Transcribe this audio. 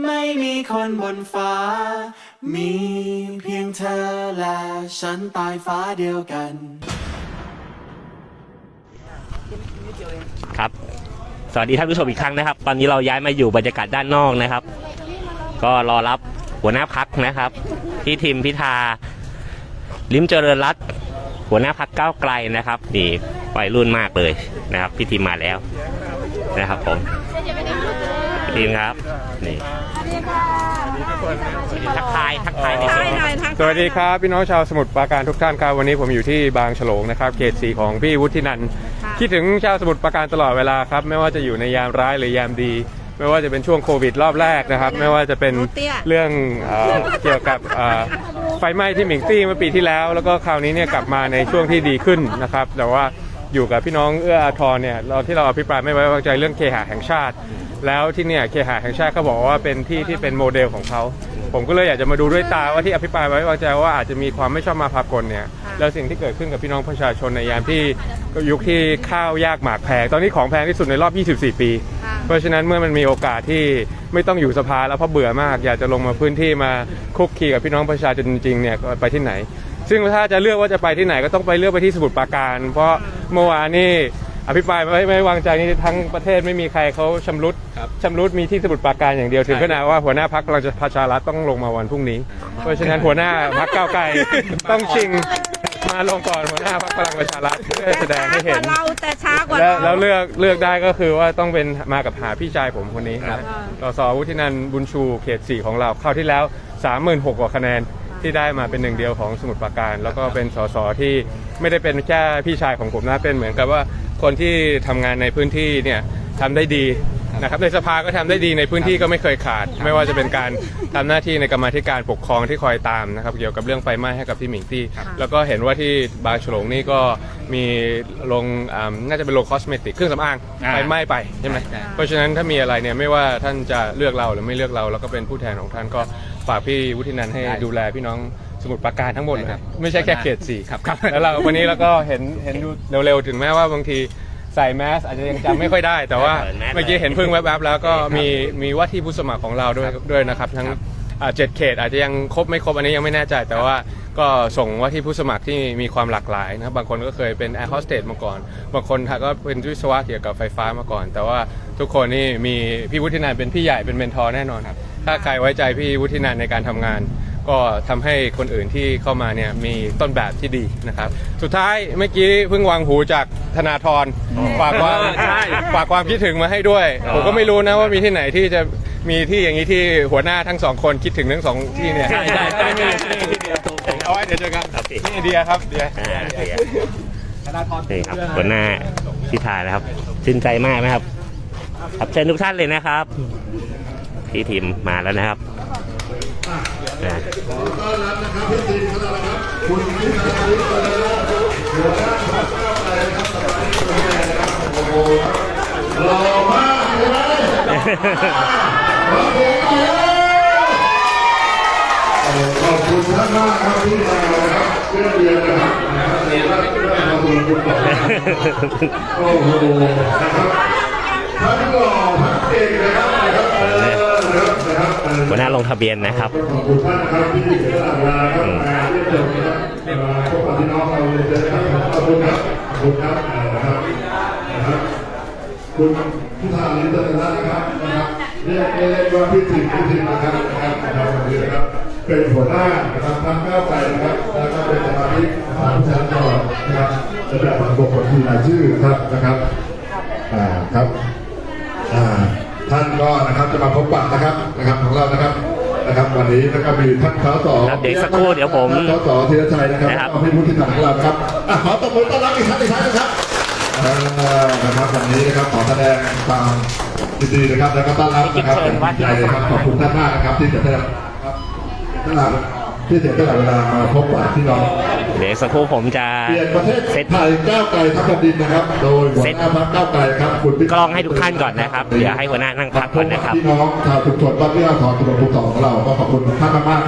ไม่มีคนบนฟ้า มีเพียงเธอและฉันตายฟ้าเดียวกัน ครับ สวัสดีท่านผู้ชมอีกครั้งนะครับ ตอนนี้เราย้ายมาอยู่บรรยากาศด้านนอกนะครับ ก็รอรับหัวหน้าพักนะครับ พี่ทิมพิธา ลิมเจริญรัตน์หัวหน้าพักก้าวไกลนะครับ นี่วัยรุ่นมากเลยนะครับ พี่ทิมมาแล้วนะครับผม ทิมครับนี่ทักทายทักทายในส่วนของสวัสดีครับพี่น้องชาวสมุทรปราการทุกท่านครับวันนี้ผมอยู่ที่บางฉลงนะครับเขตสีของพี่วุฒินันท์คิดถึงชาวสมุทรปราการตลอดเวลาครับไม่ว่าจะอยู่ในยามร้ายหรือยามดี ไม่ว่าจะเป็นช่วงโควิดรอบแรกนะครับไม่ว่าจะเป็นเรื่องเอ่อเกี่ยวกับเอ่อไฟไหม้ที่หมิงตี้เมื่อปีที่แล้ว แล้วก็คราวนี้เนี่ยกลับมาในช่วงที่ดีขึ้นนะครับแต่ว่า อยู่กับพี่น้องเอื้ออาทรเนี่ยเราที่เราอภิปรายไม่ไว้วางใจเรื่องเคหะแห่งชาติ แล้วที่เนี่ยเคหะแห่งชาติเขาบอกว่าเป็นที่ที่เป็นโมเดลของเขาผมก็เลยอยากจะมาดูด้วยตาว่าที่อภิปรายไว้วางใจว่าอาจจะมีความไม่ชอบมาพากลเนี่ยแล้วสิ่งที่เกิดขึ้นกับพี่น้องประชาชนในยามที่ยุคที่ข้าวยากหมากแพงตอนนี้ของแพงที่สุดในรอบ 24 ปี เพราะฉะนั้นเมื่อมันมีโอกาสที่ไม่ต้องอยู่สภาแล้วเพราะเบื่อมาก อยากจะลงมาพื้นที่มาคุกคีกับพี่น้องประชาชนจริงๆเนี่ยก็ไปที่ไหน ซึ่งถ้าจะเลือกว่าจะไปที่ไหนก็ต้องไปเลือกไปที่สมุทรปราการ เพราะ เมื่อวานนี่อภิปรายไม่ไม่วางใจนี่ทั้งประเทศไม่มีใครเขาชำรุดชำรุดมีที่สมุทรปราการอย่างเดียวถึงขนาดว่าหัวหน้าพักเราจะประชารัฐต้องลงมาวันพรุ่งนี้ เพราะฉะนั้นหัวหน้าพักก้าวไกลต้องชิงมาลงก่อนหัวหน้าพักพลังประชารัฐเพื่อแสดงให้เห็นช้ากว่าเราแต่ช้ากว่าแล้วเรา แล้วเลือกเลือกได้ก็คือว่าต้องเป็นมากับหาพี่ชายผมคนนี้นะสสวุฒินันท์บุญชูเขต4ของเราเข้าวที่แล้ว 36,000กว่าคะแนน ที่ได้มาเป็นหนึ่งเดียวของสมุทรปราการ แล้วก็เป็นสสที่ไม่ได้เป็นแค่พี่ชายของผมนะเป็นเหมือนกับว่าคนที่ทำงานในพื้นที่เนี่ยทำได้ดี นะครับในสภาก็ทำได้ดีในพื้นที่ก็ไม่เคยขาด ไม่ว่าจะเป็นการทำหน้าที่ในกรรมาธิการปกครองที่คอยตามนะครับเกี่ยวกับเรื่องไฟไหม้ให้กับที่หมิงตี้ แล้วก็เห็นว่าที่บางฉลงนี่ก็มีโรงอ่าน่าจะเป็นโรงคอสเมติกเครื่องสำอางอ่าไฟไหม้ไปใช่ไหมใช่ เพราะฉะนั้นถ้ามีอะไรเนี่ยไม่ว่าท่านจะเลือกเราหรือไม่เลือกเราแล้วก็เป็นผู้แทนของท่านก็ฝากพี่วุฒินันท์ให้ดูแลพี่น้องสมุทรปราการทั้งหมดเลยไม่ใช่แค่เขตสี่ ครับ แล้วเราวันนี้เราก็เห็นเห็นดูเร็วๆ ถึงแม้ว่าบางที ใส่แมสอาจจะยังจำไม่ค่อยได้ แต่ว่าเปิดแมสเลย เมื่อกี้เห็นเพิ่งแวบๆแล้วก็มีมีว่าที่ผู้สมัครของเราด้วยด้วยนะครับ ทั้งอ่าเจ็ดเขตอาจจะยังครบไม่ครบอันนี้ยังไม่แน่ใจ แต่ว่าก็ส่งว่าที่ผู้สมัครที่มีความหลากหลายนะครับบางคนก็เคยเป็นแอร์โฮสเตสมาก่อน บางคนก็เป็นวิศวะเกี่ยวกับไฟฟ้ามาก่อน แต่ว่าทุกคนนี่มีพี่วุฒินันท์เป็นพี่ใหญ่เป็นเมนทอร์แน่นอนครับถ้าใครไว้ใจพี่วุฒินันท์ในการทำงาน ก็ทำให้คนอื่นที่เข้ามาเนี่ยมีต้นแบบที่ดีนะครับ สุดท้ายเมื่อกี้เพิ่งวางหูจากธนาธรฝากความใช่ฝากความคิดถึงมาให้ด้วย ผมก็ไม่รู้นะว่ามีที่ไหนที่จะมีที่อย่างนี้ที่หัวหน้าทั้งสองคนคิดถึงทั้งสองที่เนี่ยใช่ใช่ใช่ใช่เอาไว้เดี๋ยวเจอกันครับพี่นี่เดียครับเดียอ่าเดี๋ยวนี่ครับหัวหน้าพิธานะครับชื่นใจมากนะครับครับเชิญทุกท่านเลยนะครับ พี่ทีมมาแล้วนะครับ อ่าขอบคุณท่านมากครับที่มาครับเพื่อเรียนนะครับขอบคุณคุณต่อโอ้โหนะครับท่านหล่อท่านเก่งนะครับ หัวหน้าลงทะเบียนนะครับขอบคุณท่านนะครับที่เสียสละเวลาครับมาเยี่ยมชมนะครับมาพบกับพี่น้องเราเลยนะครับขอบคุณครับขอบคุณครับนะครับนะครับคุณพิธาลิมเจริญรัตน์นะครับนะครับเรียกเรียกว่าพี่ถิ่นพี่ถิ่นนะครับนะครับนะครับวันนี้นะครับเป็นหัวหน้านะครับทางก้าวไกลนะครับแล้วก็เป็นสมาชิกสาผู้แทนราษฎรนะครับระดับบุคคลที่รายชื่อครับนะครับอ่าครับอ่า ท่านก็นะครับจะมาพบปะนะครับนะครับของเรานะครับนะครับวันนี้นะครับมีท่านสสครับเดี๋ยวสักครู่เดี๋ยวผมท่านสสธีรชัยนะครับนะครับแล้วก็พี่มุทิตาของเรานะครับอะขอตบมือต้อนรับอีกครั้งอีกครั้งนะครับเอ่อนะครับวันนี้นะครับขอแสดงความยินดีนะครับแล้วก็ต้อนรับนะครับเชิญว่าที่ใจเลยครับขอบคุณท่านมากนะครับที่จะได้รับครับตลาดที่เสียสละเวลามาพบปะพี่น้องเดี๋ยวสักครู่ผมจะเปลี่ยนประเทศเซตไทยก้าวไกลทั้งแผ่นดินนะครับ โดยหัวหน้าพรรคก้าวไกลครับคุณพิธากล้องให้ทุกท่านก่อนนะครับเดี๋ยวให้หัวหน้านั่งพักก่อนนะครับพี่น้องชาวชุมชนบ้านเอื้อทองตำบลภูเก็ตของเราก็ขอบคุณท่านมากๆ